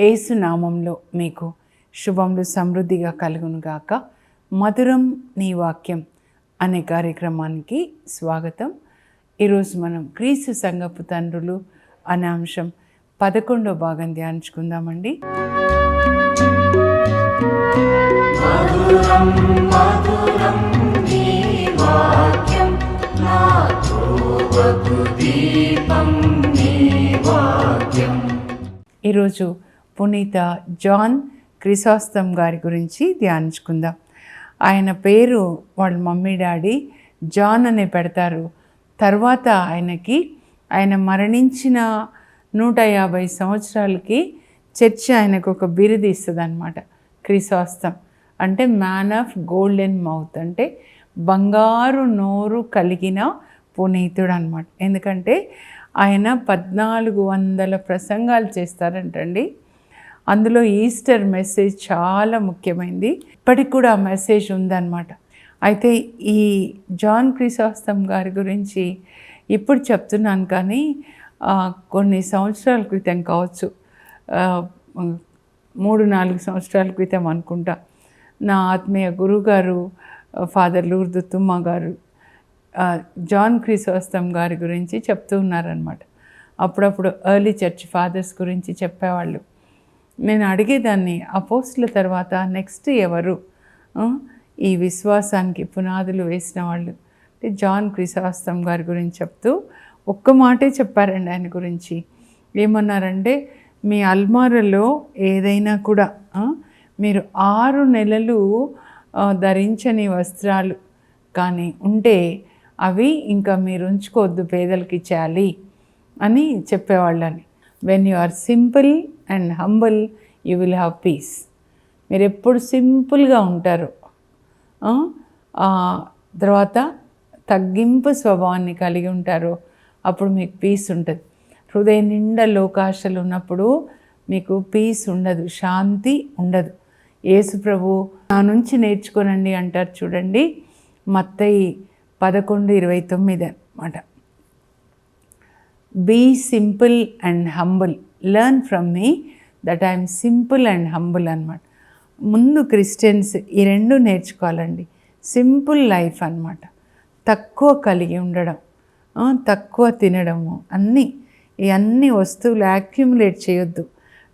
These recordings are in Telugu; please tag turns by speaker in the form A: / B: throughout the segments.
A: ఏసు నామంలో మీకు శుభములు సమృద్ధిగా కలుగును గాక. మధురం నీ వాక్యం అనే కార్యక్రమానికి స్వాగతం. ఈరోజు మనం క్రీస్తు సంగపు తండ్రులు అనే అంశం పదకొండో భాగం ధ్యానించుకుందామండి. ఈరోజు పునీత జాన్ క్రిసాస్తం గారి గురించి ధ్యానించుకుందాం. ఆయన పేరు వాళ్ళ మమ్మీ డాడీ జాన్ అనే పెడతారు. తర్వాత ఆయనకి ఆయన మరణించిన నూట యాభై సంవత్సరాలకి చర్చి ఆయనకు ఒక బిరుది ఇస్తుంది అనమాట క్రిసాస్తం. అంటే మ్యాన్ ఆఫ్ గోల్డెన్ మౌత్ అంటే బంగారు నోరు కలిగిన పునీతుడు అనమాట ఎందుకంటే ఆయన పద్నాలుగు వందల ప్రసంగాలు చేస్తారంటండి. అందులో ఈస్టర్ మెసేజ్ చాలా ముఖ్యమైనది ఇప్పటికి కూడా ఆ మెసేజ్ ఉందన్నమాట. అయితే ఈ జాన్ క్రిసాస్తం గారి గురించి ఇప్పుడు చెప్తున్నాను కానీ కొన్ని సంవత్సరాల క్రితం కావచ్చు మూడు నాలుగు సంవత్సరాల క్రితం అనుకుంటా నా ఆత్మీయ గురుగారు ఫాదర్ లూర్దు తుమ్మ గారు జాన్ క్రిసోస్తం గారి గురించి చెప్తూ ఉన్నారనమాట అప్పుడప్పుడు ఎర్లీ చర్చ్ ఫాదర్స్ గురించి చెప్పేవాళ్ళు. నేను అడిగేదాన్ని అపోస్టుల తర్వాత నెక్స్ట్ ఎవరు? ఈ విశ్వాసానికి పునాదులు వేసిన వాళ్ళు. అంటే జాన్ క్రిసాస్తం గారి గురించి చెప్తూ ఒక్క మాటే చెప్పారండి ఆయన గురించి. ఏమన్నారంటే మీ అల్మారలో ఏదైనా కూడా మీరు ఆరు నెలలు ధరించని వస్త్రాలు కానీ ఉంటే అవి ఇంకా మీరు ఉంచుకోవద్దు పేదలకి ఇచ్చేయాలి అని చెప్పేవాళ్ళని. When you are simple and humble you will have peace. మీరు ఎప్పుడు సింపుల్గా ఉంటారు. తర్వాత తగ్గింపు స్వభావాన్ని కలిగి ఉంటారు. అప్పుడు మీకు పీస్ ఉంటుంది. హృదయ నిండా లోకాశలు ఉన్నప్పుడు మీకు పీస్ ఉండదు. శాంతి ఉండదు. యేసు ప్రభు నా నుంచి నేర్చుకోనండి అంటారు చూడండి. మత్తయి పదకొండు ఇరవై తొమ్మిది అన్నమాట. Be simple and humble. Learn from me that I'm simple and humble అనమాట ముందు క్రిస్టియన్స్ ఈ రెండు నేర్చుకోవాలండి. సింపుల్ లైఫ్ అనమాట తక్కువ కలిగి ఉండడం తక్కువ తినడము అన్నీ ఈ అన్ని వస్తువులు యాక్యుములేట్ చేయొద్దు.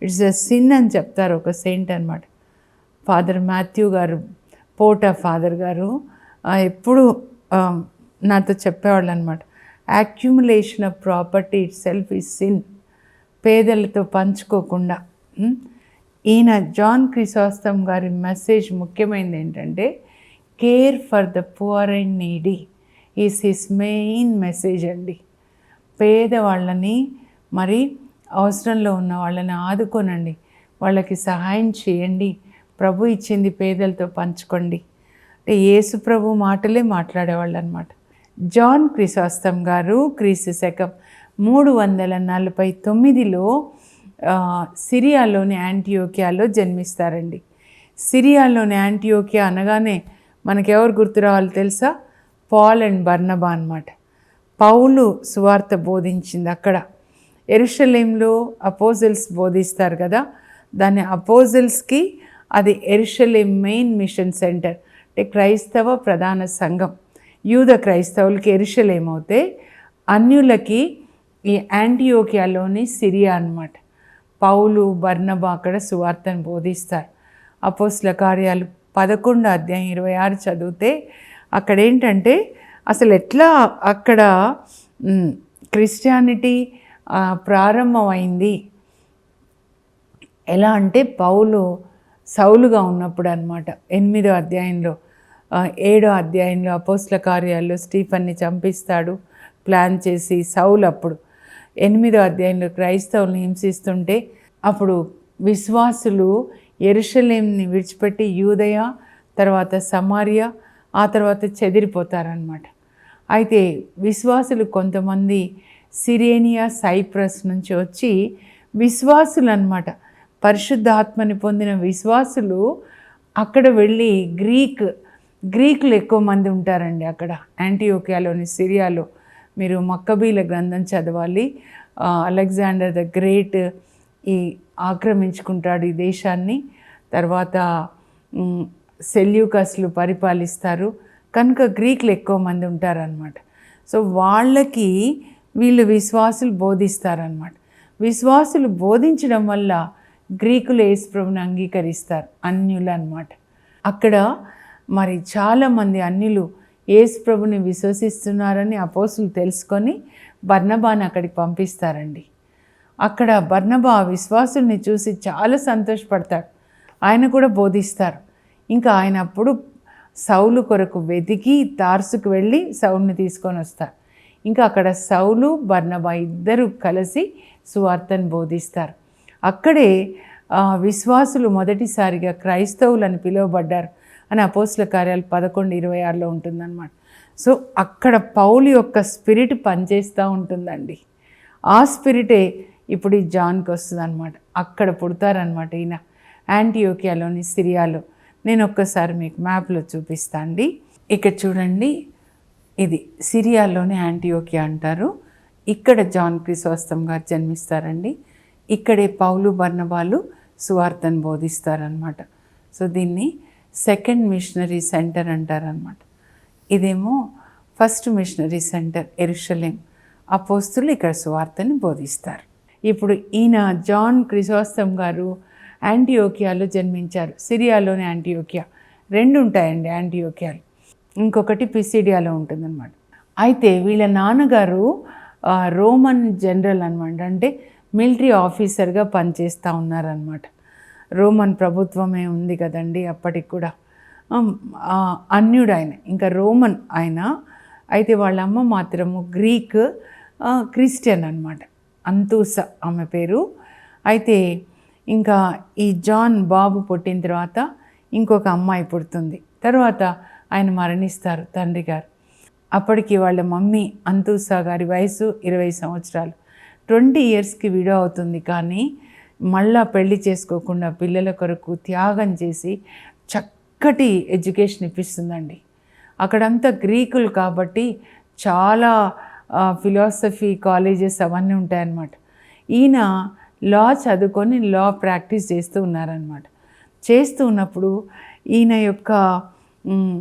A: ఇట్స్ అ సిన్ అని చెప్తారు ఒక సెయింట్ అనమాట ఫాదర్ మాథ్యూ గారు పోటా ఫాదర్ గారు ఎప్పుడు నాతో చెప్పేవాళ్ళు అనమాట accumulation of property itself is sin పేదలతో పంచుకోకుండా ఈయన జాన్ క్రిసాస్తం గారి మెసేజ్ ముఖ్యమైనది ఏంటంటే care for the poor and needy is his main message అండి. పేదవాళ్ళని మరి అవసరంలో ఉన్న వాళ్ళని ఆదుకోనండి. వాళ్ళకి సహాయం చేయండి. ప్రభు ఇచ్చింది పేదలతో పంచుకోండి. అంటే యేసు ప్రభు మాటలే మాట్లాడేవాళ్ళు అనమాట జాన్ క్రిసాస్తం గారు క్రీస్తు శకం మూడు వందల నలభై తొమ్మిదిలో సిరియాలోని యాంటీయోకియాలో జన్మిస్తారండి. సిరియాలోని యాంటీయోకియా అనగానే మనకెవరు గుర్తు రావాలి తెలుసా? పాల్ అండ్ బర్నబా అనమాట పౌలు సువార్త బోధించింది అక్కడ. ఎరుషలేంలో అపోజల్స్ బోధిస్తారు కదా? దాని అపోజల్స్కి అది ఎరుషలేం మెయిన్ మిషన్ సెంటర్. అంటే క్రైస్తవ ప్రధాన సంఘం. యూద క్రైస్తవులకి ఎరుషలేం అవుతే అన్యులకి ఈ యాంటీయోకియాలోని సిరియా అన్నమాట. పౌలు బర్నబా అక్కడ సువార్తను బోధిస్తారు. అపోస్ల కార్యాలు పదకొండు అధ్యాయం ఇరవై ఆరు చదివితే అక్కడ ఏంటంటే అసలు ఎట్లా అక్కడ క్రిస్టియానిటీ ప్రారంభమైంది? ఎలా అంటే పౌలు సౌలుగా ఉన్నప్పుడు అనమాట ఎనిమిదో అధ్యాయంలో ఏడో అధ్యాయంలో అపోస్ల కార్యాల్లో స్టీఫన్ని చంపిస్తాడు ప్లాన్ చేసి సౌలు అప్పుడు ఎనిమిదో అధ్యాయంలో క్రైస్తవులను హింసిస్తుంటే అప్పుడు విశ్వాసులు ఎరుషలేంని విడిచిపెట్టి యూదయ తర్వాత సమారియా ఆ తర్వాత చెదిరిపోతారనమాట అయితే విశ్వాసులు కొంతమంది సిరేనియా సైప్రస్ నుంచి వచ్చి విశ్వాసులు అనమాట పరిశుద్ధాత్మని పొందిన విశ్వాసులు అక్కడ వెళ్ళి గ్రీక్ గ్రీకులు ఎక్కువ మంది ఉంటారండి అక్కడ. యాంటీయోకియాలోని సిరియాలో. మీరు మక్కబీల గ్రంథం చదవాలి. అలెగ్జాండర్ ద గ్రేట్ ఈ ఆక్రమించుకుంటాడు ఈ దేశాన్ని. తర్వాత సెల్యూకస్లు పరిపాలిస్తారు. కనుక గ్రీకులు ఎక్కువ మంది ఉంటారనమాట సో వాళ్ళకి వీళ్ళు విశ్వాసులు బోధిస్తారనమాట విశ్వాసులు బోధించడం వల్ల గ్రీకులు యేసుప్రభుని అంగీకరిస్తారు అన్యులు అనమాట అక్కడ మరి చాలామంది అన్యులు యేసుప్రభుని విశ్వసిస్తున్నారని అపోసులు తెలుసుకొని బర్ణబాని అక్కడికి పంపిస్తారండి. అక్కడ బర్ణబా విశ్వాసుల్ని చూసి చాలా సంతోషపడతాడు. ఆయన కూడా బోధిస్తారు. ఇంకా ఆయన అప్పుడు సౌలు కొరకు వెతికి తార్సుకు వెళ్ళి సౌల్ని తీసుకొని వస్తారు. ఇంకా అక్కడ సౌలు బర్ణబా ఇద్దరు కలిసి సువార్తను బోధిస్తారు. అక్కడే ఆ, విశ్వాసులు మొదటిసారిగా క్రైస్తవులు అని పిలువబడ్డారు. అని అపోస్ల కార్యాలు పదకొండు ఇరవై ఆరులో ఉంటుందన్నమాట. సో అక్కడ పౌలు యొక్క స్పిరిట్ పనిచేస్తూ ఉంటుందండి. ఆ స్పిరిటే ఇప్పుడు ఈ జాన్కి వస్తుంది అనమాట అక్కడ పుడతారనమాట ఈయన. యాంటీయోకియాలోని సిరియాలో. నేను ఒక్కసారి మీకు మ్యాప్లో చూపిస్తా అండి. ఇక్కడ చూడండి. ఇది సిరియాలోని యాంటీయోకియా అంటారు. ఇక్కడ జాన్ క్రిసోస్తం గారు జన్మిస్తారండి. ఇక్కడే పౌలు బర్ణబాలు సువార్తను బోధిస్తారనమాట సో దీన్ని సెకండ్ మిషనరీ సెంటర్ అంటారనమాట ఇదేమో ఫస్ట్ మిషనరీ సెంటర్ ఎరుషలేం. అపోస్తులు ఇక్కడ సువార్తని బోధిస్తారు. ఇప్పుడు ఈయన జాన్ క్రిసోస్తం గారు యాంటీయోకియాలో జన్మించారు. సిరియాలోని యాంటీయోకియా. రెండు ఉంటాయండి యాంటీయోకియాలు. ఇంకొకటి పిసిడియాలో ఉంటుందన్నమాట. అయితే వీళ్ళ నాన్నగారు రోమన్ జనరల్ అనమాట అంటే మిలిటరీ ఆఫీసర్గా పనిచేస్తూ ఉన్నారనమాట రోమన్ ప్రభుత్వమే ఉంది కదండి అప్పటికి కూడా. అన్యుడు ఆయన ఇంకా రోమన్ ఆయన అయితే వాళ్ళ అమ్మ మాత్రము గ్రీక్ క్రిస్టియన్ అనమాట అంతూస ఆమె పేరు. అయితే ఇంకా ఈ జాన్ బాబు పుట్టిన తర్వాత ఇంకొక అమ్మాయి పుడుతుంది. తర్వాత ఆయన మరణిస్తారు తండ్రి గారు. అప్పటికి వాళ్ళ మమ్మీ అంతూసా గారి వయసు ఇరవై సంవత్సరాలు. ట్వంటీ ఇయర్స్కి విడో అవుతుంది కానీ మళ్ళా పెళ్ళి చేసుకోకుండా పిల్లల కొరకు త్యాగం చేసి చక్కటి ఎడ్యుకేషన్ ఇప్పిస్తుందండి. అక్కడంతా గ్రీకులు కాబట్టి చాలా ఫిలాసఫీ కాలేజెస్ అవన్నీ ఉంటాయన్నమాట. ఈయన లా చదువుకొని లా ప్రాక్టీస్ చేస్తూ ఉన్నారనమాట చేస్తూ ఉన్నప్పుడు ఈయన యొక్క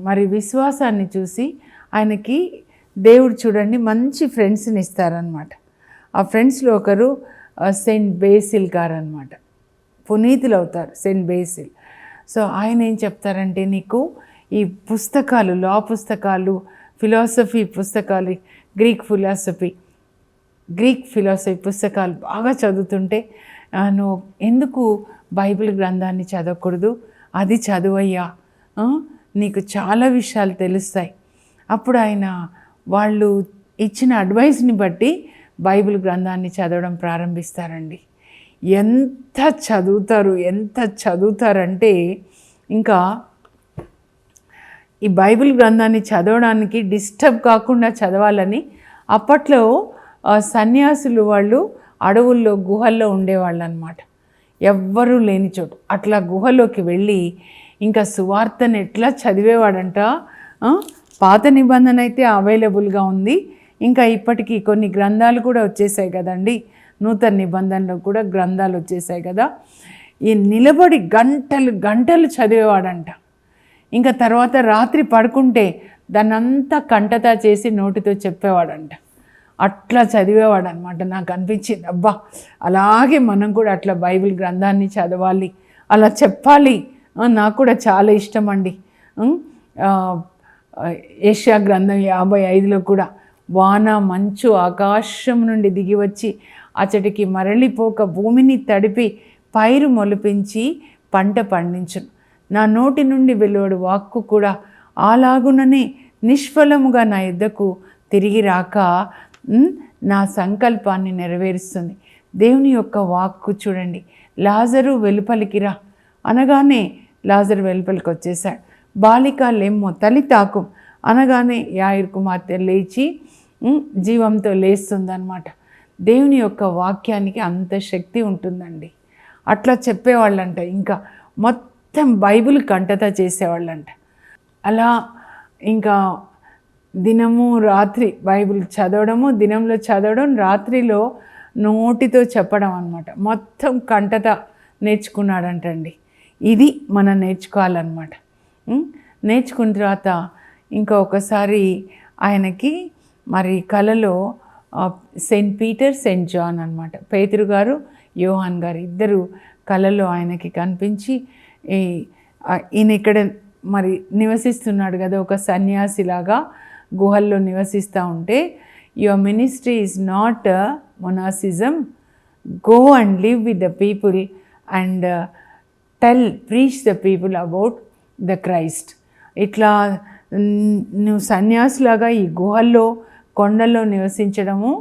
A: మరి విశ్వాసాన్ని చూసి ఆయనకి దేవుడు చూడండి మంచి ఫ్రెండ్స్ని ఇస్తారనమాట ఆ ఫ్రెండ్స్లో ఒకరు సెయింట్ బేసిల్ గారు అనమాట పునీతులు అవుతారు సెయింట్ బేసిల్. సో ఆయన ఏం చెప్తారంటే నీకు ఈ పుస్తకాలు లా పుస్తకాలు ఫిలాసఫీ పుస్తకాలు గ్రీక్ ఫిలాసఫీ గ్రీక్ ఫిలాసఫీ పుస్తకాలు బాగా చదువుతుంటే నువ్వు ఎందుకు బైబిల్ గ్రంథాన్ని చదవకూడదు? అది చదువయ్యా. నీకు చాలా విషయాలు తెలుస్తాయి. అప్పుడు ఆయన వాళ్ళు ఇచ్చిన అడ్వైస్ని బట్టి బైబిల్ గ్రంథాన్ని చదవడం ప్రారంభిస్తారండి. ఎంత చదువుతారు ఎంత చదువుతారంటే ఇంకా ఈ బైబిల్ గ్రంథాన్ని చదవడానికి డిస్టర్బ్ కాకుండా చదవాలని అప్పట్లో సన్యాసులు వాళ్ళు అడవుల్లో గుహల్లో ఉండేవాళ్ళు అనమాట ఎవ్వరూ లేని చోటు. అట్లా గుహలోకి వెళ్ళి ఇంకా సువార్తను ఎట్లా చదివేవాడంట పాత నిబంధన అయితే అవైలబుల్గా ఉంది. ఇంకా ఇప్పటికీ కొన్ని గ్రంథాలు కూడా వచ్చేసాయి కదండి. నూతన నిబంధనలో కూడా గ్రంథాలు వచ్చేసాయి కదా. ఈ నిలబడి గంటలు గంటలు చదివేవాడంట. ఇంకా తర్వాత రాత్రి పడుకుంటే దాన్నంతా కంటతా చేసి నోటితో చెప్పేవాడంట. అట్లా చదివేవాడు అనమాట నాకు అనిపించింది. అబ్బా అలాగే మనం కూడా అట్లా బైబిల్ గ్రంథాన్ని చదవాలి అలా చెప్పాలి. నాకు కూడా చాలా ఇష్టం అండి. ఏషియా గ్రంథం యాభై ఐదులో కూడా వాన మంచు ఆకాశం నుండి దిగి వచ్చి అచటికి మరలిపోక భూమిని తడిపి పైరు మొలిపించి పంట పండించును. నా నోటి నుండి వెలువడు వాక్కు కూడా అలాగుననే నిష్ఫలముగా నా యుద్ధకు తిరిగి రాక నా సంకల్పాన్ని నెరవేరుస్తుంది. దేవుని యొక్క వాక్కు చూడండి. లాజరు వెలుపలికి రా. అనగానే లాజరు వెలుపలికి వచ్చేసాడు బాలిక లెమ్మో తలి తాకు. అనగానే యాయిర్ కుమార్తె లేచి జీవంతో లేస్తుందన్నమాట. దేవుని యొక్క వాక్యానికి అంత శక్తి ఉంటుందండి. అట్లా చెప్పేవాళ్ళంట. ఇంకా మొత్తం బైబిల్ కంటత చేసేవాళ్ళంట. అలా ఇంకా దినము రాత్రి బైబిల్ చదవడము దినంలో చదవడం రాత్రిలో నోటితో చెప్పడం అనమాట మొత్తం కంటత నేర్చుకున్నాడంటండి. ఇది మనం నేర్చుకోవాలన్నమాట. నేర్చుకున్న తర్వాత ఇంకా ఒకసారి ఆయనకి మరి కలలో సెయింట్ పీటర్ సెయింట్ జాన్ అనమాట పేతురు గారు యోహాన్ గారు ఇద్దరు కలలో ఆయనకి కనిపించి ఈయన ఇక్కడ మరి నివసిస్తున్నాడు కదా ఒక సన్యాసిలాగా గుహల్లో నివసిస్తూ ఉంటే your ministry is not monasticism go and live with the people and tell preach the people about the Christ ఇట్లా నువ్వు సన్యాసిలాగా ఈ గుహల్లో కొండల్లో నివసించడము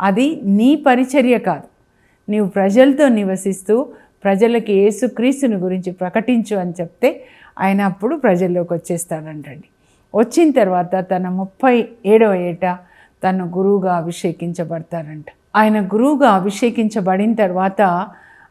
A: అది నీ పరిచర్య కాదు. నీవు ప్రజలతో నివసిస్తూ ప్రజలకు యేసుక్రీస్తుని గురించి ప్రకటించు అని చెప్తే ఆయన అప్పుడు ప్రజల్లోకి వచ్చేస్తాడంటండి. వచ్చిన తర్వాత తన ముప్పై ఏడవ ఏట తన గురువుగా అభిషేకించబడతారంట ఆయన గురువుగా అభిషేకించబడిన తర్వాత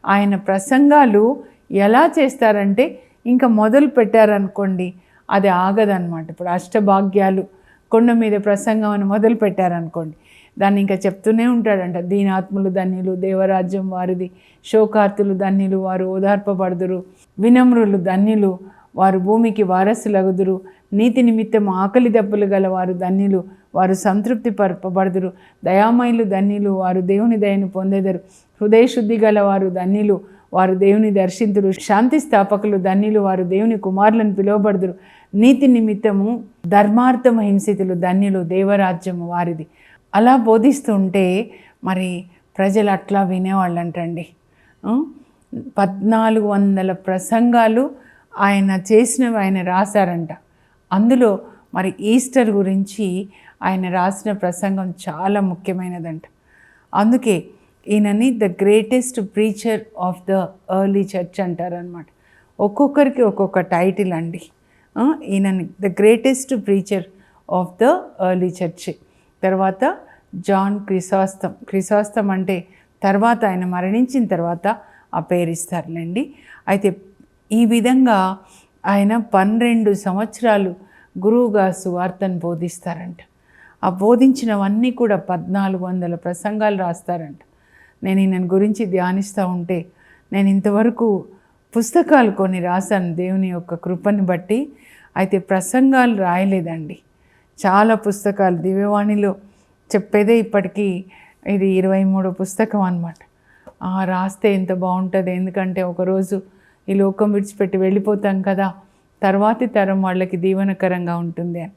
A: ఆయన ప్రసంగాలు ఎలా చేస్తారంటే ఇంకా మొదలు పెట్టారనుకోండి అది ఆగదన్నమాట. ఇప్పుడు అష్టభాగ్యాలు కొండ మీద ప్రసంగం అని మొదలు పెట్టారనుకోండి. దాన్ని ఇంకా చెప్తూనే ఉంటాడంట. దీనాత్ములు ధన్యులు దేవరాజ్యం వారిది శోకార్తులు ధన్యులు వారు ఓదార్పబడుదురు. వినమ్రులు ధన్యులు వారు భూమికి వారసులగుదురు. నీతి నిమిత్తం ఆకలి దెబ్బలు గల వారు ధన్యులు వారు సంతృప్తి పరపబడుదురు. దయామయులు ధన్యులు వారు దేవుని దయను పొందెదరు. హృదయశుద్ధి గల వారు ధన్యులు వారు దేవుని దర్శింతురు. శాంతి స్థాపకులు ధన్యులు వారు దేవుని కుమారులను పిలువబడుదురు. నీతి నిమిత్తము ధర్మార్థము హింసితులు ధన్యులు దేవరాజ్యము వారిది. అలా బోధిస్తుంటే మరి ప్రజలు అట్లా వినేవాళ్ళంటండి. అంటండి పద్నాలుగు వందల ప్రసంగాలు ఆయన చేసినవి ఆయన రాశారంట. అందులో మరి ఈస్టర్ గురించి ఆయన రాసిన ప్రసంగం చాలా ముఖ్యమైనదంట. అందుకే ఈయనని the greatest preacher of the early church అంటారనమాట ఒక్కొక్కరికి ఒక్కొక్క టైటిల్ అండి. ఆ, ఈయనని the greatest preacher of the early church తర్వాత జాన్ క్రిసాస్తం. క్రిసాస్తం అంటే తర్వాత ఆయన మరణించిన తర్వాత ఆ పేరిస్తారులేండి అయితే ఈ విధంగా ఆయన పన్నెండు సంవత్సరాలు గురువుగా సువార్తను బోధిస్తారంట. ఆ బోధించినవన్నీ కూడా పద్నాలుగు వందల ప్రసంగాలు రాస్తారంట. నేను ఈయన గురించి ధ్యానిస్తూ ఉంటే నేను ఇంతవరకు పుస్తకాలు కొన్ని రాశాను దేవుని యొక్క కృపని బట్టి. అయితే ప్రసంగాలు రాయలేదండి. చాలా పుస్తకాలు దివ్యవాణిలో చెప్పేదే ఇప్పటికీ ఇది ఇరవై మూడో పుస్తకం అనమాట రాస్తే ఎంత బాగుంటుంది ఎందుకంటే ఒకరోజు ఈ లోకం విడిచిపెట్టి వెళ్ళిపోతాం కదా తర్వాతి తరం వాళ్ళకి దీవనకరంగా ఉంటుంది అని.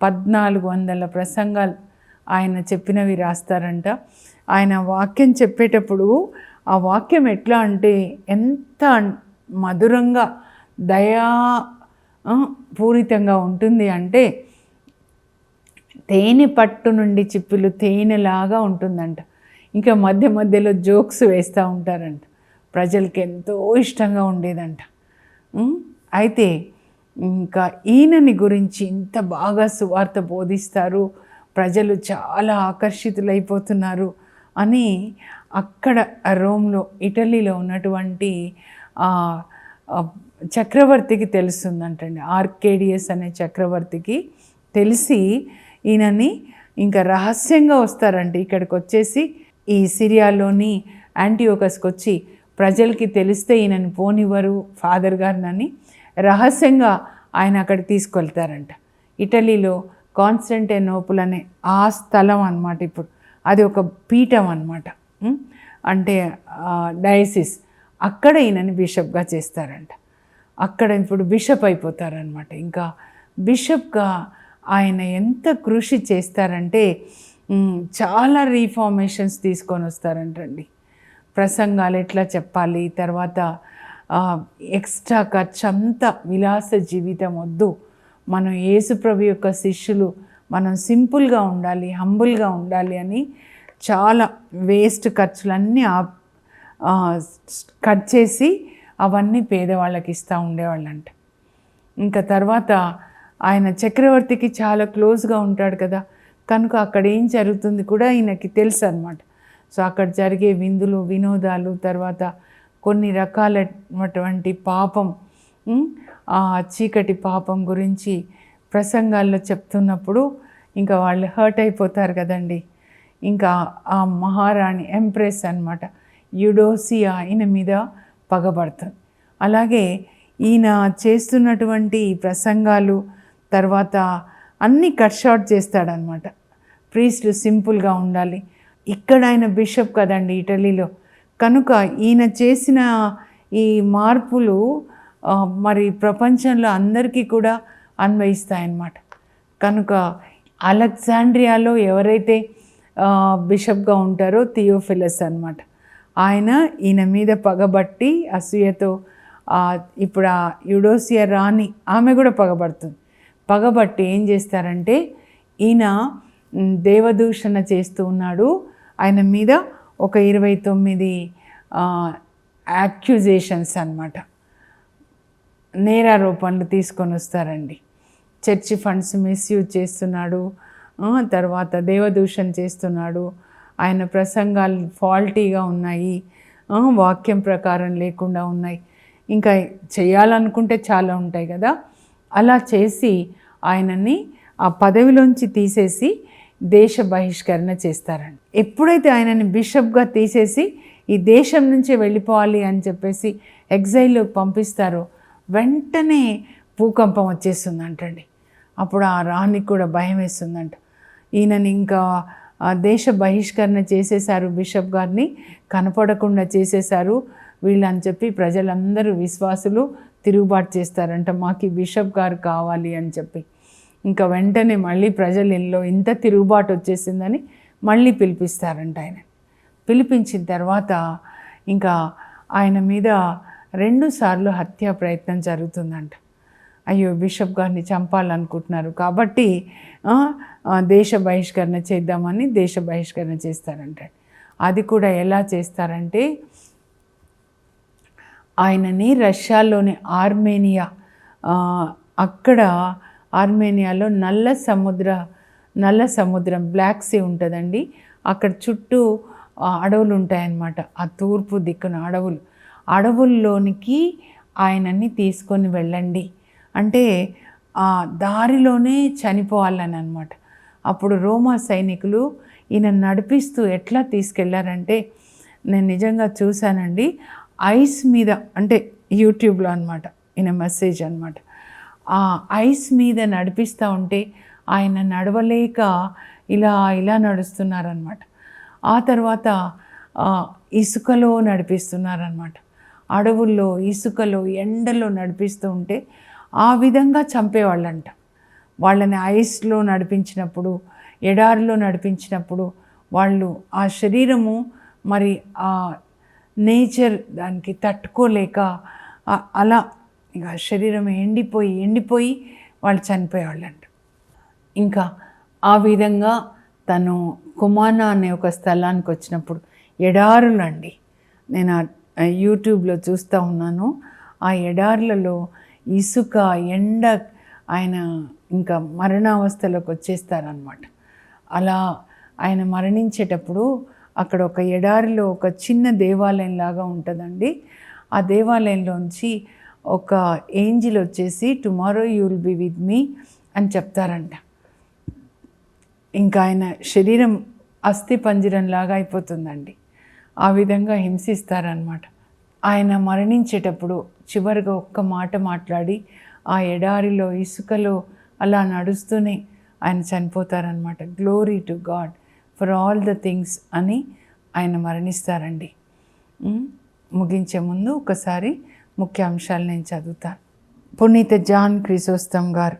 A: పద్నాలుగు వందల ప్రసంగాలు ఆయన చెప్పినవి రాస్తారంట. ఆయన వాక్యం చెప్పేటప్పుడు ఆ వాక్యం ఎట్లా అంటే ఎంత మధురంగా దయా పూరితంగా ఉంటుంది అంటే తేనె పట్టు నుండి చిప్పులు తేనెలాగా ఉంటుందంట. ఇంకా మధ్య మధ్యలో జోక్స్ వేస్తూ ఉంటారంట. ప్రజలకి ఎంతో ఇష్టంగా ఉండేదంట. అయితే ఇంకా ఈయనని గురించి ఇంత బాగా సువార్త బోధిస్తారు. ప్రజలు చాలా ఆకర్షితులైపోతున్నారు అని అక్కడ ఆ రోమ్లో ఇటలీలో ఉన్నటువంటి చక్రవర్తికి తెలుస్తుందంటండి. ఆర్కేడియస్ అనే చక్రవర్తికి తెలిసి ఈయనని ఇంకా రహస్యంగా వస్తారండి. ఇక్కడికి వచ్చేసి ఈ సిరియాలోని యాంటీయోకస్కి వచ్చి ప్రజలకి తెలిస్తే ఈయనని పోనివ్వరు ఫాదర్ గారినని రహస్యంగా ఆయన అక్కడ తీసుకెళ్తారంట. ఇటలీలో కాన్స్టంటైనోపుల్ అనే ఆ స్థలం అన్నమాట ఇప్పుడు. అది ఒక పీఠం అనమాట అంటే డయసిస్. అక్కడ ఈయనని బిషప్గా చేస్తారంట. అక్కడ ఇప్పుడు బిషప్ అయిపోతారనమాట ఇంకా బిషప్గా ఆయన ఎంత కృషి చేస్తారంటే చాలా రీఫార్మేషన్స్ తీసుకొని వస్తారంటండి. ప్రసంగాలు ఎట్లా చెప్పాలి తర్వాత ఎక్స్ట్రా ఖర్చు అంతా విలాస జీవితం వద్దు. మనం యేసుప్రభు యొక్క శిష్యులు మనం సింపుల్గా ఉండాలి హంబుల్గా ఉండాలి అని చాలా వేస్ట్ ఖర్చులన్నీ ఆ, కట్ చేసి అవన్నీ పేదవాళ్ళకి ఇస్తూ ఉండేవాళ్ళంట. ఇంకా తర్వాత ఆయన చక్రవర్తికి చాలా క్లోజ్గా ఉంటాడు కదా కనుక అక్కడ ఏం జరుగుతుంది కూడా ఈయనకి తెలుసు అనమాట సో అక్కడ జరిగే విందులు వినోదాలు తర్వాత కొన్ని రకాలటువంటి పాపం ఆ చీకటి పాపం గురించి ప్రసంగాల్లో చెప్తున్నప్పుడు ఇంకా వాళ్ళు హర్ట్ అయిపోతారు కదండి. ఇంకా ఆ మహారాణి ఎంప్రెస్ అన్నమాట. యుడోసియా ఈయన మీద పగబడుతుంది అలాగే ఈయన చేస్తున్నటువంటి ఈ ప్రసంగాలు తర్వాత అన్నీ కట్ షార్ట్ చేస్తాడనమాట. ప్రీస్ట్లు సింపుల్గా ఉండాలి. ఇక్కడ ఆయన బిషప్ కదండి ఇటలీలో. కనుక ఈయన చేసిన ఈ మార్పులు మరి ప్రపంచంలో అందరికీ కూడా అన్వయిస్తాయన్నమాట కనుక అలెగ్జాండ్రియాలో ఎవరైతే బిషప్గా ఉంటారో థియోఫిలస్ అనమాట ఆయన ఈయన మీద పగబట్టి అసూయతో ఇప్పుడు ఆ యుడోసియా రాణి ఆమె కూడా పగబడుతుంది. పగబట్టి ఏం చేస్తారంటే ఈయన దేవదూషణ చేస్తూ ఉన్నాడు. ఆయన మీద ఒక ఇరవై తొమ్మిది యాక్యుజేషన్స్ అనమాట నేరారోపణలు తీసుకొని వస్తారండి. చర్చి ఫండ్స్ మిస్యూజ్ చేస్తున్నాడు. తర్వాత దేవదూషణ చేస్తున్నాడు. ఆయన ప్రసంగాలు ఫాల్టీగా ఉన్నాయి వాక్యం ప్రకారం లేకుండా ఉన్నాయి. ఇంకా చేయాలనుకుంటే చాలా ఉంటాయి కదా. అలా చేసి ఆయనని ఆ పదవిలోంచి తీసేసి దేశ బహిష్కరణ చేస్తారండి. ఎప్పుడైతే ఆయనని బిషప్గా తీసేసి ఈ దేశం నుంచి వెళ్ళిపోవాలి అని చెప్పేసి ఎగ్జైల్లో పంపిస్తారో వెంటనే భూకంపం వచ్చేస్తుందంటండి. అప్పుడు ఆ రాణికి కూడా భయం వేస్తుందంట. ఈయనని ఇంకా దేశ బహిష్కరణ చేసేశారు బిషప్ గారిని కనపడకుండా చేసేశారు వీళ్ళని చెప్పి ప్రజలందరూ విశ్వాసులు తిరుగుబాటు చేస్తారంట మాకు బిషప్ గారు కావాలి అని చెప్పి. ఇంకా వెంటనే మళ్ళీ ప్రజలు ఇల్లు ఇంత తిరుగుబాటు వచ్చేసిందని మళ్ళీ పిలిపిస్తారంట ఆయన. పిలిపించిన తర్వాత ఇంకా ఆయన మీద రెండు సార్లు హత్యా ప్రయత్నం జరుగుతుందంట. అయ్యో బిషప్ గారిని చంపాలనుకుంటున్నారు కాబట్టి దేశ బహిష్కరణ చేద్దామని దేశ బహిష్కరణ చేస్తారంటాడు. అది కూడా ఎలా చేస్తారంటే ఆయనని రష్యాలోని ఆర్మేనియా అక్కడ ఆర్మేనియాలో నల్ల సముద్ర నల్ల సముద్రం బ్లాక్ సీ ఉంటుందండి. అక్కడ చుట్టూ అడవులు ఉంటాయన్నమాట ఆ తూర్పు దిక్కున అడవులు. అడవుల్లోనికి ఆయనని తీసుకొని వెళ్ళండి. అంటే ఆ దారిలోనే చనిపోవాలని అనమాట అప్పుడు రోమా సైనికులు ఈయన నడిపిస్తూ ఎట్లా తీసుకెళ్ళారంటే నేను నిజంగా చూశానండి ఐస్ మీద అంటే యూట్యూబ్లో అనమాట ఈయన మెసేజ్ అనమాట ఆ ఐస్ మీద నడిపిస్తూ ఉంటే ఆయన నడవలేక ఇలా ఇలా నడుస్తున్నారనమాట ఆ తర్వాత ఇసుకలో నడిపిస్తున్నారనమాట అడవుల్లో ఇసుకలో ఎండలో నడిపిస్తూ ఉంటే ఆ విధంగా చంపేవాళ్ళంట. వాళ్ళని ఐస్లో నడిపించినప్పుడు ఎడారిలో నడిపించినప్పుడు వాళ్ళు ఆ శరీరము మరి ఆ నేచర్ దానికి తట్టుకోలేక అలా ఇక శరీరం ఎండిపోయి ఎండిపోయి వాళ్ళు చనిపోయేవాళ్ళంట. ఇంకా ఆ విధంగా తను కుమానా అనే ఒక స్థలానికి వచ్చినప్పుడు ఎడారులండి. నేను ఆ యూట్యూబ్లో చూస్తూ ఉన్నాను. ఆ ఎడారులలో ఇసుక ఎండ ఆయన ఇంకా మరణావస్థలోకి వచ్చేస్తారనమాట అలా ఆయన మరణించేటప్పుడు అక్కడ ఒక ఎడారిలో ఒక చిన్న దేవాలయం లాగా ఉంటుందండి. ఆ దేవాలయంలోంచి ఒక ఏంజిల్ వచ్చేసి tomorrow you will be with me అని చెప్తారంట. ఇంకా ఆయన శరీరం అస్థి పంజరంలాగా అయిపోతుందండి. ఆ విధంగా హింసిస్తారనమాట ఆయన మరణించేటప్పుడు చివరిగా ఒక్క మాట మాట్లాడి ఆ ఎడారిలో ఇసుకలో అలా నడుస్తూనే ఆయన చనిపోతారనమాట glory to God for all the things అని ఆయన మరణిస్తారండి. ముగించే ముందు ఒకసారి ముఖ్య అంశాలు నేను చదువుతాను పునీత జాన్ క్రిసోస్తం గారు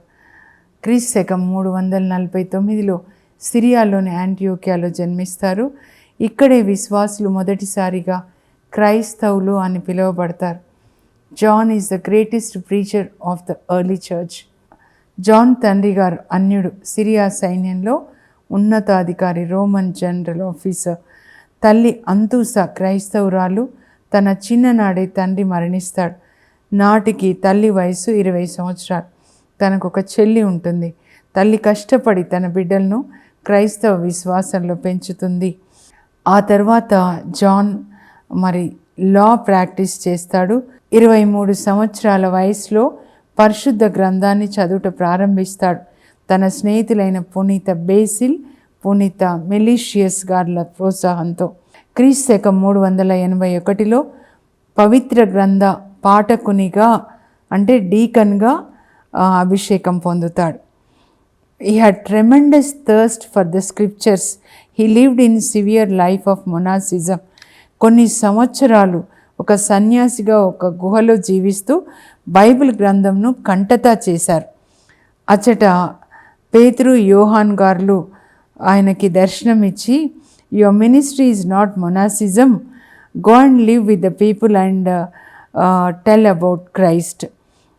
A: క్రీస్ శకం మూడు వందల నలభై తొమ్మిదిలో సిరియాలోని యాంటియోకియాలో జన్మిస్తారు. ఇక్కడే విశ్వాసులు మొదటిసారిగా క్రైస్తవులు అని పిలువబడతారు. John is the greatest preacher of the early church John తండ్రి గారు అన్యుడు సిరియా సైన్యంలో ఉన్నతాధికారి రోమన్ జనరల్ ఆఫీసర్. తల్లి అంతూస క్రైస్తవురాలు. తన చిన్ననాడే తండ్రి మరణిస్తాడు. నాటికి తల్లి వయసు ఇరవై సంవత్సరాలు. తనకు ఒక చెల్లి ఉంటుంది. తల్లి కష్టపడి తన బిడ్డలను క్రైస్తవ విశ్వాసంలో పెంచుతుంది. ఆ తర్వాత జాన్ మరి లా ప్రాక్టీస్ చేస్తాడు. ఇరవై మూడు సంవత్సరాల వయసులో పరిశుద్ధ గ్రంథాన్ని చదువుట ప్రారంభిస్తాడు. తన స్నేహితులైన పునీత బేసిల్ పునీత మెలీషియస్ గార్ల ప్రోత్సాహంతో. క్రీస్తు శకం మూడు వందల ఎనభై ఒకటిలో పవిత్ర గ్రంథ పాఠకునిగా అంటే డీకన్గా అభిషేకం పొందుతాడు. He had tremendous thirst for the scriptures he lived in severe life of monasticism కొన్ని సంవత్సరాలు ఒక సన్యాసిగా ఒక గుహలో జీవిస్తూ బైబిల్ గ్రంథంను కంటతా చేశారు. అచ్చట పేతురు యోహాన్ గార్లు ఆయనకి దర్శనం ఇచ్చి your ministry is not monasticism go and live with the people and tell about Christ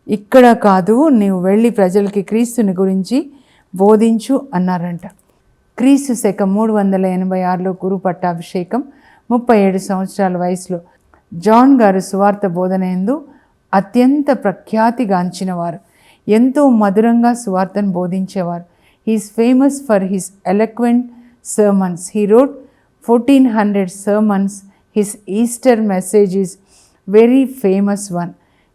A: ఇక్కడ కాదు నీవు వెళ్ళి ప్రజలకి క్రీస్తుని గురించి బోధించు అన్నారంట. క్రీస్తు శకం మూడు వందల ఎనభై ఆరులో గురు పట్టాభిషేకం ముప్పై ఏడు సంవత్సరాల వయసులో జాన్ గారు సువార్త బోధనయందు అత్యంత ప్రఖ్యాతిగాంచినవారు ఎంతో మధురంగా సువార్తను బోధించేవారు. He's famous for his eloquent sermons he wrote fourteen hundred sermons his Easter message is very famous one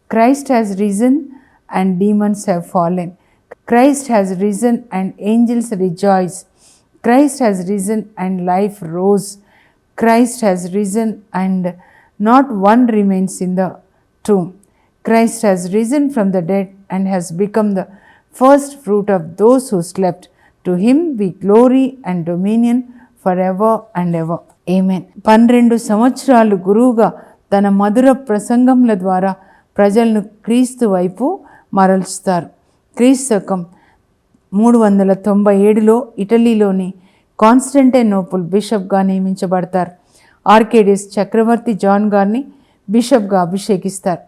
A: Christ has risen and demons have fallen Christ has risen and angels rejoice Christ has risen and life rose Christ has risen and not one remains in the ట్రూమ్ Christ has risen from the dead and has become the first fruit of those who slept. To him be glory and dominion forever and ever amen పన్నెండు సంవత్సరాలు గురువుగా తన మధుర ప్రసంగంల ద్వారా ప్రజలను క్రీస్తు వైపు మరల్చుతారు క్రీస్తకం మూడు వందల తొంభై ఏడులో ఇటలీలోని కాన్స్టంటైనోపుల్ బిషప్గా నియమించబడతారు ఆర్కేడియస్ చక్రవర్తి జాన్ గారిని బిషప్గా అభిషేకిస్తారు.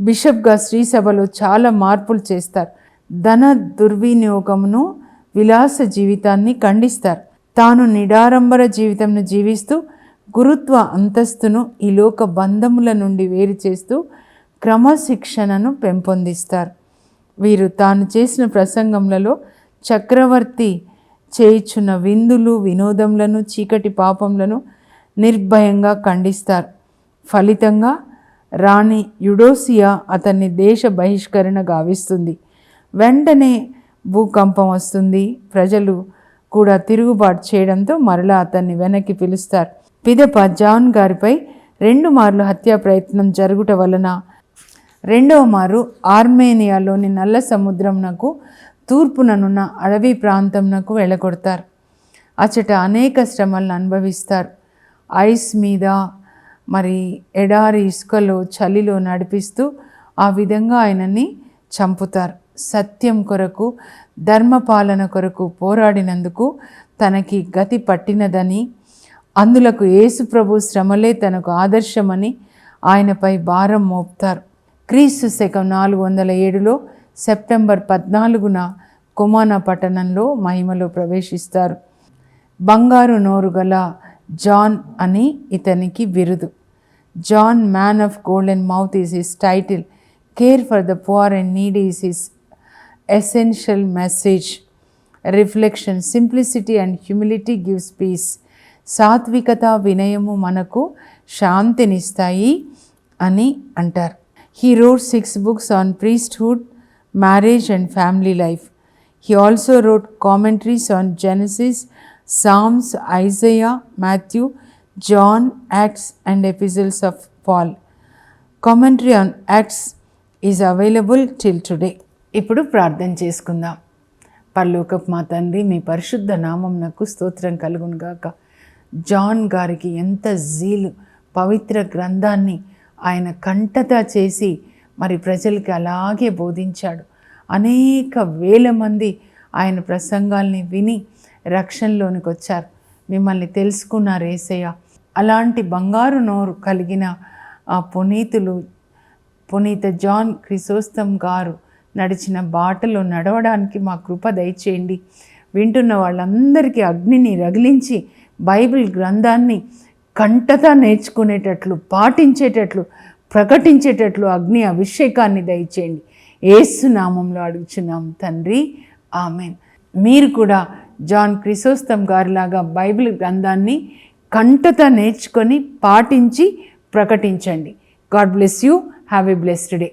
A: బిషప్గా శ్రీసభలో చాలా మార్పులు చేస్తారు. ధన దుర్వినియోగమును విలాస జీవితాన్ని ఖండిస్తారు. తాను నిడారంబర జీవితంను జీవిస్తూ గురుత్వ అంతస్తును ఈ లోక బంధముల నుండి వేరు చేస్తూ క్రమశిక్షణను పెంపొందిస్తారు. వీరు తాను చేసిన ప్రసంగములలో చక్రవర్తి చేయుచున్న విందులు వినోదములను చీకటి పాపములను నిర్భయంగా ఖండిస్తారు. ఫలితంగా రాణి యుడోసియా అతన్ని దేశ బహిష్కరణ గావిస్తుంది. వెంటనే భూకంపం వస్తుంది. ప్రజలు కూడా తిరుగుబాటు చేయడంతో మరలా అతన్ని వెనక్కి పిలుస్తారు. పిదప జాన్ గారిపై రెండు మార్లు హత్యా ప్రయత్నం జరుగుట వలన రెండవ మారు ఆర్మేనియాలోని నల్ల సముద్రంనకు తూర్పుననున్న అడవి ప్రాంతంనకు వెళ్ళగొడతారు అచ్చట అనేక శ్రమలను అనుభవిస్తారు. ఐస్ మీద మరి ఎడారి ఇసుకలో చలిలో నడిపిస్తూ ఆ విధంగా ఆయనని చంపుతారు. సత్యం కొరకు ధర్మపాలన కొరకు పోరాడినందుకు తనకి గతి పట్టినదని అందులకు యేసుప్రభు శ్రమలే తనకు ఆదర్శమని ఆయనపై భారం మోపుతారు. క్రీస్తు శకం నాలుగు వందల ఏడులో సెప్టెంబర్ పద్నాలుగున కుమానా పట్టణంలో మహిమలో ప్రవేశిస్తారు. బంగారు నోరు గల జాన్ అని ఇతనికి బిరుదు John man of golden mouth is his title care for the poor and need is his essential message reflection simplicity and humility gives peace సాత్వికత వినయము మనకు శాంతినిస్తాయి అని అంటారు. He wrote six books on priesthood marriage and family life he also wrote commentaries on Genesis Psalms Isaiah Matthew John Acts and epistles of Paul commentary on Acts is available till today ఇప్పుడు ప్రార్థన చేసుకుందాం. పర్లోకప్ మా తండ్రి మీ పరిశుద్ధ నామంనకు స్తోత్రం కలుగునుగాక జాన్ గారికి ఎంత జీలు పవిత్ర గ్రంథాన్ని ఆయన కంటత చేసి మరి ప్రజలకి అలాగే బోధించాడు. అనేక వేల మంది ఆయన ప్రసంగాల్ని విని రక్షణలోనికి వచ్చారు మిమ్మల్ని తెలుసుకున్నారు ఏసయ్య. అలాంటి బంగారు నోరు కలిగిన ఆ పునీతులు పునీత జాన్ క్రిసోస్తం గారు నడిచిన బాటలో నడవడానికి మా కృప దయచేయండి. వింటున్న వాళ్ళందరికీ అగ్నిని రగిలించి బైబిల్ గ్రంథాన్ని కంటతా నేర్చుకునేటట్లు పాటించేటట్లు ప్రకటించేటట్లు అగ్ని అభిషేకాన్ని దయచేయండి. ఏసు నామంలో అడుగుచున్నాం తండ్రి. ఆమెన్. మీరు కూడా జాన్ క్రిసోస్తం గారిలాగా బైబిల్ గ్రంథాన్ని కంటతా నేర్చుకొని పాటించి ప్రకటించండి. God bless you. Have a blessed day.